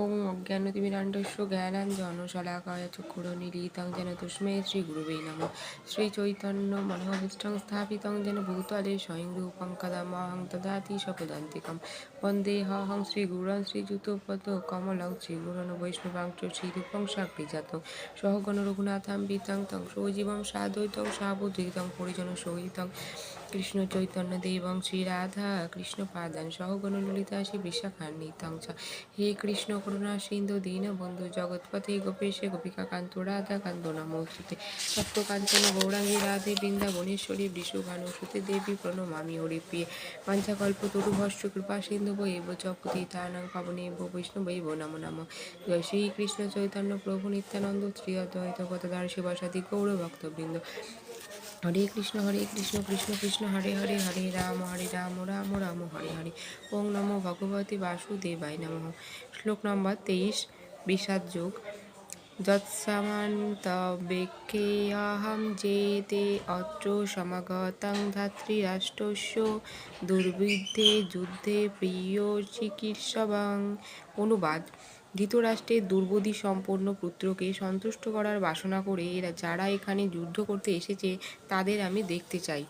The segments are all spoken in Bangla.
ওং অজ্ঞানতিমিরাণ্ডস্য জ্ঞানাঞ্জনশলাকায় চক্ষুরনিলীতাং যেন তস্মৈ শ্রীগুরুবে নমঃ শ্রীচৈতন্য মনোভীষ্টং স্থাপিতং যেন ভূতলে স্বয়ং রূপং কদামহং দদাতি স্বপদান্তিকম বন্দেহং শ্রীগুরুং শ্রীযুতপদ কমলং শ্রীগুরুন বৈষ্ণবাংশ শ্রীরূপং সাগ্রিজাতং সহগণ রঘুনাথাম্বিতং তং সজীবং সাদ্বৈতং সাবুদ্ধিতং পরিজন সহিতং কৃষ্ণ চৈতন্য দেবং শ্রীরাধা কৃষ্ণ পাদান সহগণ ললিতা শ্রী বিশাখান্বিতং চ হে কৃষ্ণ করুণা সিন্ধু দীন বন্ধু জগৎপতি গোপেশে গোপিকা কান্ত রাধা কান্ত নমস্তুতে। সপ্তকাঞ্চন গৌরাঙ্গী রাধে বৃন্দাবনেশ্বরী বৃষভানু সুতে দেবী প্রণমামি হরিপ্রিয়ে পাঞ্চাকল্প তরুভস্য কৃপা সিন্ধু বৈব চপতি তানাং বৈষ্ণব বৈষ্ণবৈব নম নম। জয় শ্রীকৃষ্ণ চৈতন্য প্রভু নিত্যানন্দ শ্রী অদ্বৈত গতদার শিবাসাদি গৌর ভক্তবৃন্দ হরে কৃষ্ণ হরে কৃষ্ণ কৃষ্ণ কৃষ্ণ, হরে হরে হরে রাম হরে রাম রাম রাম, হরে হরে। ওং নমো ভগবতী বাসুদেবায় নমঃ। শ্লোক নম্বর তেইশ, বিষাদ যোগ। যৎসামান্তবেক্ষেऽহं যেতে অত্র সমাগতং ধাত্রীরাষ্ট্রস্য দুর্বিদ্ধে যুদ্ধে প্রিয় চিকিৎসবাং। অনুবাদ। ধৃতরাষ্ট্রের দুর্বুদ্ধি সম্পন্ন পুত্রকে সন্তুষ্ট করার বাসনা করে এরা, যারা এখানে যুদ্ধ করতে এসেছে, তাদের আমি দেখতে চাই।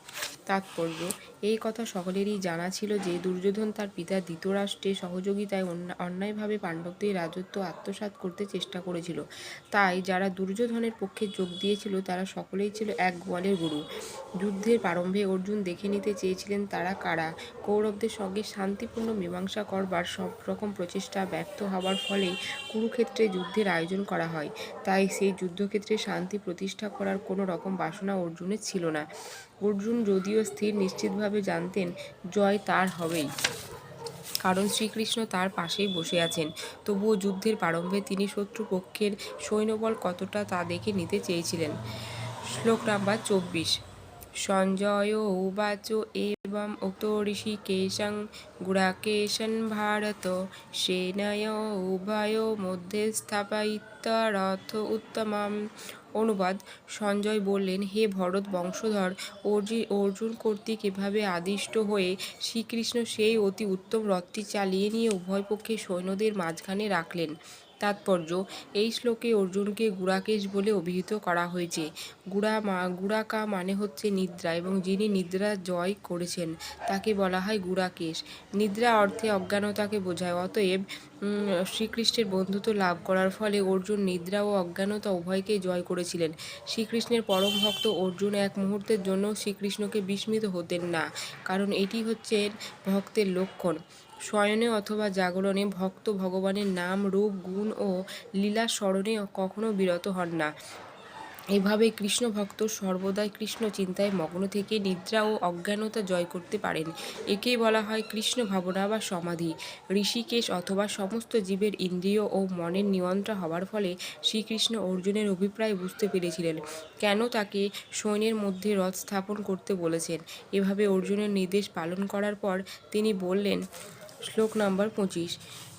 তাৎপর্য, এই কথা সকলেরই জানা ছিল যে, দুর্যোধন তার পিতা ধৃতরাষ্ট্রের সহযোগিতায় অন্যায়ভাবে পাণ্ডবদের রাজত্ব আত্মসাৎ করতে চেষ্টা করেছিল। তাই যারা দুর্যোধনের পক্ষে যোগ দিয়েছিল, তারা সকলেই ছিল এক গোয়ালের গুরু। যুদ্ধের প্রারম্ভে অর্জুন দেখে নিতে চেয়েছিলেন তারা কারা। কৌরবদের সঙ্গে শান্তিপূর্ণ মীমাংসা করবার সব রকম প্রচেষ্টা ব্যর্থ হওয়ার ফলে কুরুক্ষেত্রে যুদ্ধের আয়োজন করা হয়। তাই সেই যুদ্ধক্ষেত্রে শান্তি প্রতিষ্ঠা করার কোনো রকম বাসনা অর্জুনের ছিল না। অর্জুন যদিও স্থির নিশ্চিতভাবে জানতেন, জয় তার হবেই। কারণ শ্রীকৃষ্ণ তার পাশেই বসে আছেন। তবুও যুদ্ধের প্রারম্ভে তিনি শত্রুপক্ষের সৈন্যবল কতটা তা দেখে নিতে চেয়েছিলেন। শ্লোক নাম্বার চব্বিশ। সঞ্জয় উবাচ এবম উক্ত ঋষিকেশং গুড়াকেশন ভারত সেনয় উভয় মধ্যে স্থাপয়িত্বা রথ উত্তমাম অনুবাদ, সঞ্জয় বললেন, হে ভরত বংশধর অর্জুন কর্তৃক এভাবে আদিষ্ট হয়ে শ্রীকৃষ্ণ সেই অতি উত্তম রথটি চালিয়ে নিয়ে উভয় পক্ষে সৈন্যদের মাঝখানে রাখলেন। তাৎপর্য। এই শ্লোকে অর্জুনকে গুড়াকেশ বলে অভিহিত করা হয়েছে। গুড়া মা, গুড়াকা মানে হচ্ছে নিদ্রা এবং যিনি নিদ্রা জয় করেছেন তাকে বলা হয় গুড়াকেশ। নিদ্রা অর্থে অজ্ঞানতাকে বোঝায়। অতএব শ্রীকৃষ্ণের বন্ধুত্ব লাভ করার ফলে অর্জুন নিদ্রা ও অজ্ঞানতা উভয়কেই জয় করেছিলেন। শ্রীকৃষ্ণের পরম ভক্ত অর্জুন এক মুহূর্তের জন্য শ্রীকৃষ্ণকে বিস্মিত হতেন না, কারণ এটি হচ্ছে ভক্তের লক্ষণ। শয়নে অথবা জাগরণে ভক্ত ভগবানের নাম, রূপ, গুণ ও লীলা স্মরণে কখনো বিরত হন না। এভাবে কৃষ্ণ ভক্ত সর্বদাই কৃষ্ণ চিন্তায় মগ্ন থেকে নিদ্রা ও অজ্ঞানতা জয় করতে পারেন। একেই বলা হয় কৃষ্ণ ভাবনা বা সমাধি। ঋষিকেশ অথবা সমস্ত জীবের ইন্দ্রিয় ও মনের নিয়ন্ত্রণ হওয়ার ফলে শ্রীকৃষ্ণ অর্জুনের অভিপ্রায় বুঝতে পেরেছিলেন। কেন তাকে সৈন্যের মধ্যে রথ স্থাপন করতে বলেছেন? এভাবে অর্জুনের নির্দেশ পালন করার পর তিনি বললেন শ্লোক নম্বর পঁচিশ।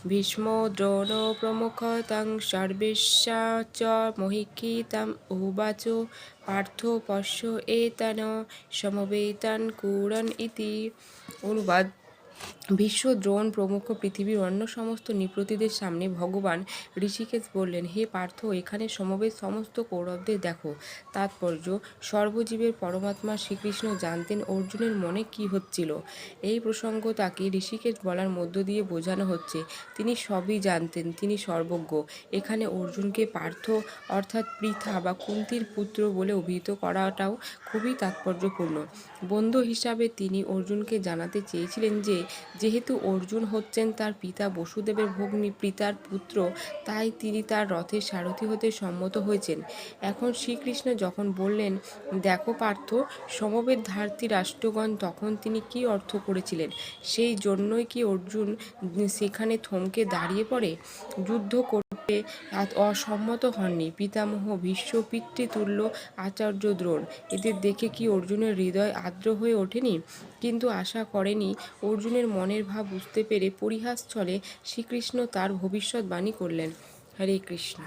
ভীষ্ম দ্রোণ প্রমুখ তং সর্বেশা চ মহিক্ষিতাম উবাচ পার্থ পশ্য এতন সমবেতান কুরন ইতি। অনুবাদ। বিশ্ব দ্রোণ প্রমুখ পৃথিবীর অন্য সমস্ত নৃপতিদের সামনে ভগবান ঋষিকেশ বললেন, হে পার্থ, এখানে সমবেত সমস্ত কৌরবদের দেখো। তাৎপর্য, সর্বজীবের পরমাত্মা শ্রীকৃষ্ণ জানতেন অর্জুনের মনে কি হচ্ছিল। এই প্রসঙ্গ তাকে ঋষিকেশ বলার মধ্য দিয়ে বোঝানো হচ্ছে। তিনি সবই জানতেন, তিনি সর্বজ্ঞ। এখানে অর্জুনকে পার্থ অর্থাৎ পৃথা বা কুন্তির পুত্র বলে অভিহিত করাটাও খুবই তাৎপর্যপূর্ণ। বন্ধু হিসাবে তিনি অর্জুনকে জানাতে চেয়েছিলেন যে যেহেতু অর্জুন হচ্ছেন তার পিতা বসুদেবের ভগ্নী পিতার পুত্র, তাই তিনি তার রথের সারথি হতে সম্মত হয়েছেন। এখন শ্রীকৃষ্ণ যখন বললেন, দেখো পার্থ, সমবেত ধার্তী রাষ্ট্রগণ তখন তিনি কি অর্থ করেছিলেন? সেই জন্যই কি অর্জুন সেখানে থমকে দাঁড়িয়ে পড়ে? যুদ্ধ করতে অসম্মত হননি। পিতামহ ভীষ্ম পিতৃতুল্য আচার্য দ্রোণ, এদের দেখে কি অর্জুনের হৃদয় আর্দ্র হয়ে ওঠেনি? কিন্তু আশা করেনি। অর্জুনের মনের ভাব বুঝতে পেরে পরিহাস ছলে শ্রীকৃষ্ণ তার ভবিষ্যৎবাণী করলেন। হরে কৃষ্ণ।